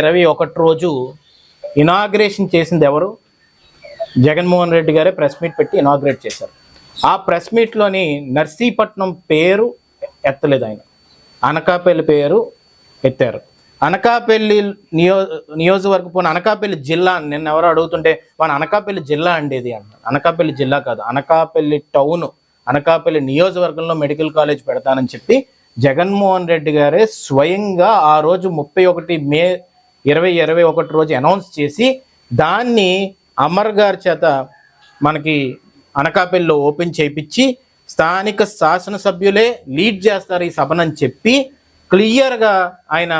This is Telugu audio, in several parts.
ఇరవై ఒకటి రోజు ఇనాగ్రేషన్ చేసింది ఎవరు? జగన్మోహన్ రెడ్డి గారే ప్రెస్ మీట్ పెట్టి ఇనాగ్రేట్ చేశారు. ఆ ప్రెస్ మీట్లోని నర్సీపట్నం పేరు ఎత్తలేదు ఆయన. అనకాపల్లి పేరు ఎత్తారు. అనకాపల్లి నియో నియోజకవర్గం అనకాపల్లి జిల్లా నిన్న ఎవరు అడుగుతుంటే మన అనకాపల్లి జిల్లా అండేది అంట. అనకాపల్లి జిల్లా కాదు అనకాపల్లి టౌన్ అనకాపల్లి నియోజకవర్గంలో మెడికల్ కాలేజ్ పెడతానని చెప్పి జగన్మోహన్ రెడ్డి గారే స్వయంగా ఆ రోజు ముప్పై ఒకటి మే ఇరవై ఇరవై ఒకటి రోజు అనౌన్స్ చేసి దాన్ని అమర్ గారి చేత మనకి అనకాపల్లిలో ఓపెన్ చేయించి స్థానిక శాసనసభ్యులే లీడ్ చేస్తారు ఈ సభనని చెప్పి క్లియర్గా ఆయన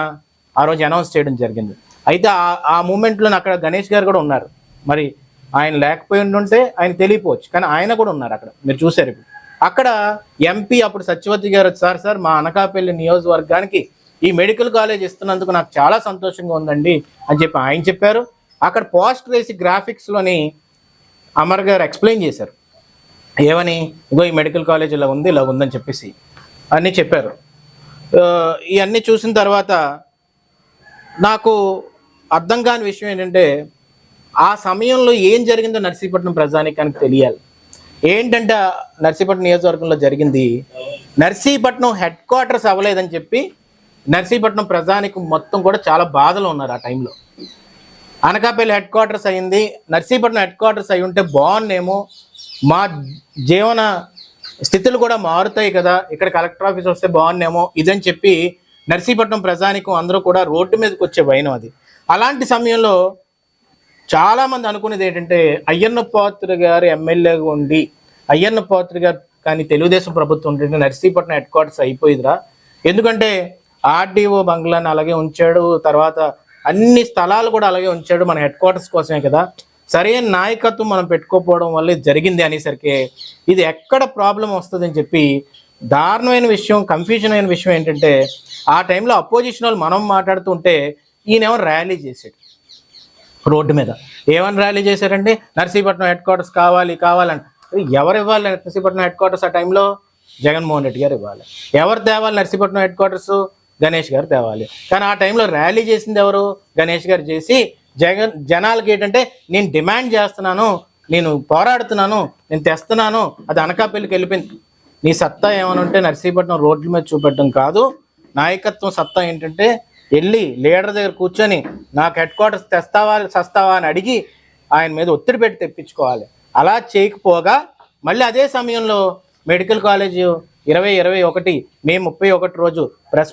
ఆ రోజు అనౌన్స్ చేయడం జరిగింది. అయితే ఆ ఆ మూమెంట్లో అక్కడ గణేష్ గారు కూడా ఉన్నారు. మరి ఆయన లేకపోయి ఉంటే ఆయన తెలియపోవచ్చు కానీ ఆయన కూడా ఉన్నారు అక్కడ. మీరు చూశారు ఇప్పుడు. అక్కడ ఎంపీ అప్పుడు సత్యవతి గారు సార్ సార్ మా అనకాపల్లి నియోజకవర్గానికి ఈ మెడికల్ కాలేజ్ ఇస్తున్నందుకు నాకు చాలా సంతోషంగా ఉందండి అని చెప్పి ఆయన చెప్పారు. అక్కడ పోస్ట్ వేసి గ్రాఫిక్స్లోని అమర్ గారు ఎక్స్ప్లెయిన్ చేశారు. ఏమని? ఇగో ఈ మెడికల్ కాలేజ్ ఇలా ఉంది ఇలా ఉందని చెప్పేసి అన్నీ చెప్పారు. ఇవన్నీ చూసిన తర్వాత నాకు అర్థం కాని విషయం ఏంటంటే ఆ సమయంలో ఏం జరిగిందో నర్సీపట్నం ప్రజానికానికి తెలియాలి. ఏంటంటే నర్సీపట్నం నియోజకవర్గంలో జరిగింది నర్సీపట్నం హెడ్ క్వార్టర్స్ అవ్వలేదని చెప్పి నర్సీపట్నం ప్రజానికి మొత్తం కూడా చాలా బాధలు ఉన్నారు ఆ టైంలో అనకాపల్లి హెడ్ క్వార్టర్స్ అయింది నర్సీపట్నం హెడ్ క్వార్టర్స్ అయి ఉంటే బాగున్నేమో మా జీవన స్థితులు కూడా మారుతాయి కదా. ఇక్కడ కలెక్టర్ ఆఫీస్ వస్తే బాగున్నేమో ఇదని చెప్పి నర్సీపట్నం ప్రజానికం అందరూ కూడా రోడ్డు మీదకి వచ్చే భయం అది. అలాంటి సమయంలో చాలామంది అనుకునేది ఏంటంటే అయ్యన్న పాత్ర గారు ఎమ్మెల్యేగా ఉండి అయ్యన్న పాత్ర గారు కానీ తెలుగుదేశం ప్రభుత్వం ఉంటే నర్సీపట్నం హెడ్ క్వార్టర్స్ అయిపోయిందిరా. ఎందుకంటే ఆర్డీఓ బంగ్లాని అలాగే ఉంచాడు. తర్వాత అన్ని స్థలాలు కూడా అలాగే ఉంచాడు మన హెడ్ క్వార్టర్స్ కోసమే కదా. సరైన నాయకత్వం మనం పెట్టుకోకపోవడం వల్ల ఇది జరిగింది అనేసరికి ఇది ఎక్కడ ప్రాబ్లం వస్తుందని చెప్పి దారుణమైన విషయం కన్ఫ్యూజన్ అయిన విషయం ఏంటంటే ఆ టైంలో అపోజిషన్ వాళ్ళు మనం మాట్లాడుతుంటే ఈయనేమో ర్యాలీ చేశాడు రోడ్డు మీద. ఏమని ర్యాలీ చేశారంటే నర్సీపట్నం హెడ్ క్వార్టర్స్ కావాలి కావాలని ఎవరు ఇవ్వాలి నర్సీపట్నం హెడ్ క్వార్టర్స్ ఆ టైంలో? జగన్మోహన్ రెడ్డి గారు ఇవ్వాలి. ఎవరు తేవాలి నర్సీపట్నం హెడ్ క్వార్టర్స్? గణేష్ గారు తేవాలి. కానీ ఆ టైంలో ర్యాలీ చేసింది ఎవరు? గణేష్ గారు చేసి జగన్ జనాలకి ఏంటంటే నేను డిమాండ్ చేస్తున్నాను నేను పోరాడుతున్నాను నేను తెస్తున్నాను అది అనకాపల్లికి వెళ్ళిపోయింది. నీ సత్తా ఏమైనా ఉంటే నర్సీపట్నం రోడ్ల మీద చూపెట్టడం కాదు. నాయకత్వం సత్తా ఏంటంటే వెళ్ళి లీడర్ దగ్గర కూర్చొని నాకు హెడ్ క్వార్టర్స్ తెస్తావా సస్తావా అని అడిగి ఆయన మీద ఒత్తిడి పెట్టి తెప్పించుకోవాలి. అలా చేయకపోగా మళ్ళీ అదే సమయంలో మెడికల్ కాలేజ్ ఇరవై ఇరవై ఒకటి మే ముప్పై ఒకటి రోజు ప్రెస్